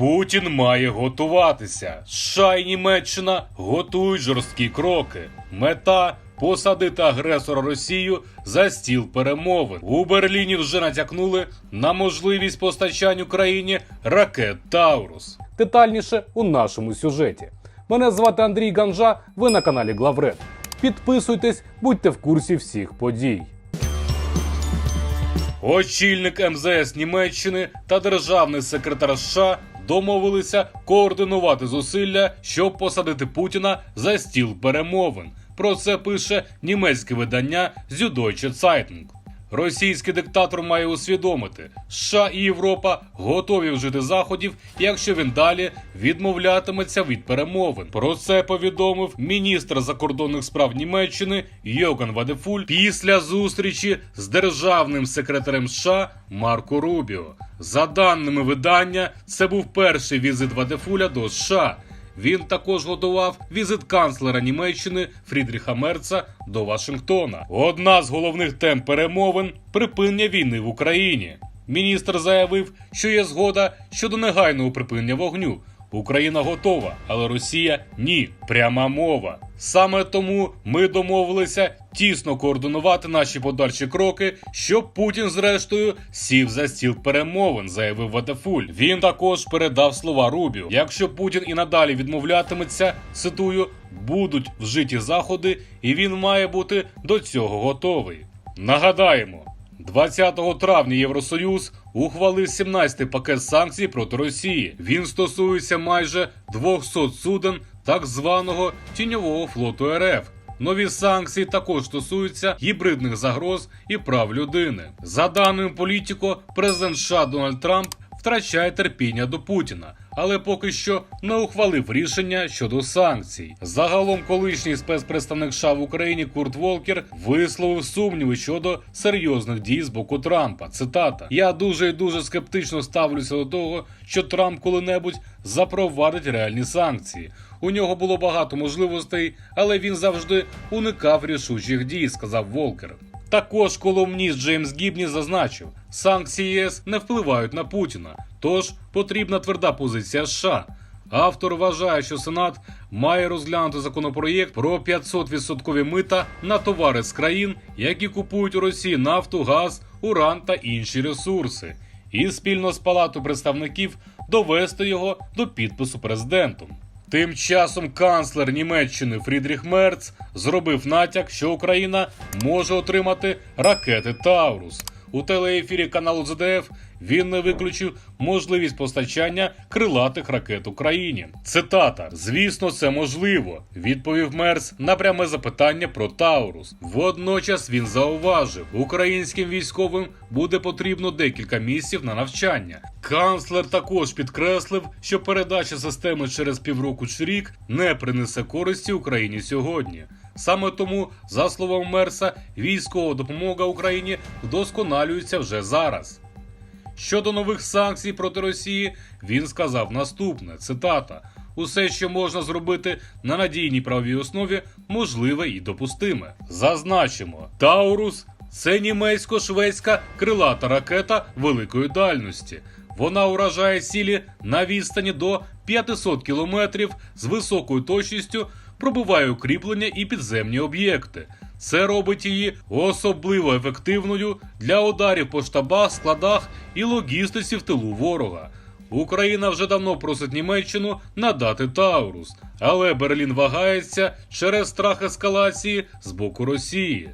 Путін має готуватися. США і Німеччина готують жорсткі кроки. Мета посадити агресора Росію за стіл перемовин. У Берліні вже натякнули на можливість постачань Україні ракет Таурус. Детальніше у нашому сюжеті. Мене звати Андрій Ганжа. Ви на каналі Главред. Підписуйтесь, будьте в курсі всіх подій. Очільник МЗС Німеччини та державний секретар США домовилися координувати зусилля, щоб посадити Путіна за стіл перемовин. Про це пише німецьке видання Süddeutsche Zeitung. Російський диктатор має усвідомити, США і Європа готові вжити заходів, якщо він далі відмовлятиметься від перемовин. Про це повідомив міністр закордонних справ Німеччини Йоган Вадефуль після зустрічі з державним секретарем США Марко Рубіо. За даними видання, це був перший візит Вадефуля до США. Він також готував візит канцлера Німеччини Фрідріха Мерца до Вашингтона. Одна з головних тем перемовин припинення війни в Україні. Міністр заявив, що є згода щодо негайного припинення вогню. Україна готова, але Росія ні. Пряма мова. Саме тому ми домовилися тісно координувати наші подальші кроки, щоб Путін, зрештою, сів за стіл перемовин, заявив Ватефуль. Він також передав слова Рубіо. Якщо Путін і надалі відмовлятиметься, цитую, будуть вжиті заходи, і він має бути до цього готовий. Нагадаємо. 20 травня Євросоюз ухвалив 17-й пакет санкцій проти Росії. Він стосується майже 200 суден так званого тіньового флоту РФ. Нові санкції також стосуються гібридних загроз і прав людини. За даними політико, президент США Дональд Трамп втрачає терпіння до Путіна, але поки що не ухвалив рішення щодо санкцій. Загалом, колишній спецпредставник США в Україні Курт Волкер висловив сумніви щодо серйозних дій з боку Трампа. Цитата: Я дуже і дуже скептично ставлюся до того, що Трамп коли-небудь запровадить реальні санкції. У нього було багато можливостей, але він завжди уникав рішучих дій, сказав Волкер. Також колумніст Джеймс Гібні зазначив, санкції ЄС не впливають на Путіна, тож потрібна тверда позиція США. Автор вважає, що Сенат має розглянути законопроєкт про 500% мита на товари з країн, які купують у Росії нафту, газ, уран та інші ресурси, і спільно з Палатою представників довести його до підпису президентом. Тим часом канцлер Німеччини Фрідріх Мерц зробив натяк, що Україна може отримати ракети Таурус. У телеефірі каналу ЗДФ він не виключив можливість постачання крилатих ракет Україні. Цитата: Звісно, це можливо, відповів Мерц на пряме запитання про Таурус. Водночас він зауважив, українським військовим буде потрібно декілька місяців на навчання. Канцлер також підкреслив, що передача системи через півроку чи рік не принесе користі Україні сьогодні. Саме тому, за словом Мерса, військова допомога Україні вдосконалюється вже зараз. Щодо нових санкцій проти Росії, він сказав наступне: цитата: Усе, що можна зробити на надійній правовій основі, можливе і допустиме. Зазначимо, Таурус це німецько-шведська крилата ракета великої дальності. Вона уражає цілі на відстані до 500 кілометрів з високою точністю, пробиває укріплення і підземні об'єкти. Це робить її особливо ефективною для ударів по штабах, складах і логістиці в тилу ворога. Україна вже давно просить Німеччину надати Таурус, але Берлін вагається через страх ескалації з боку Росії.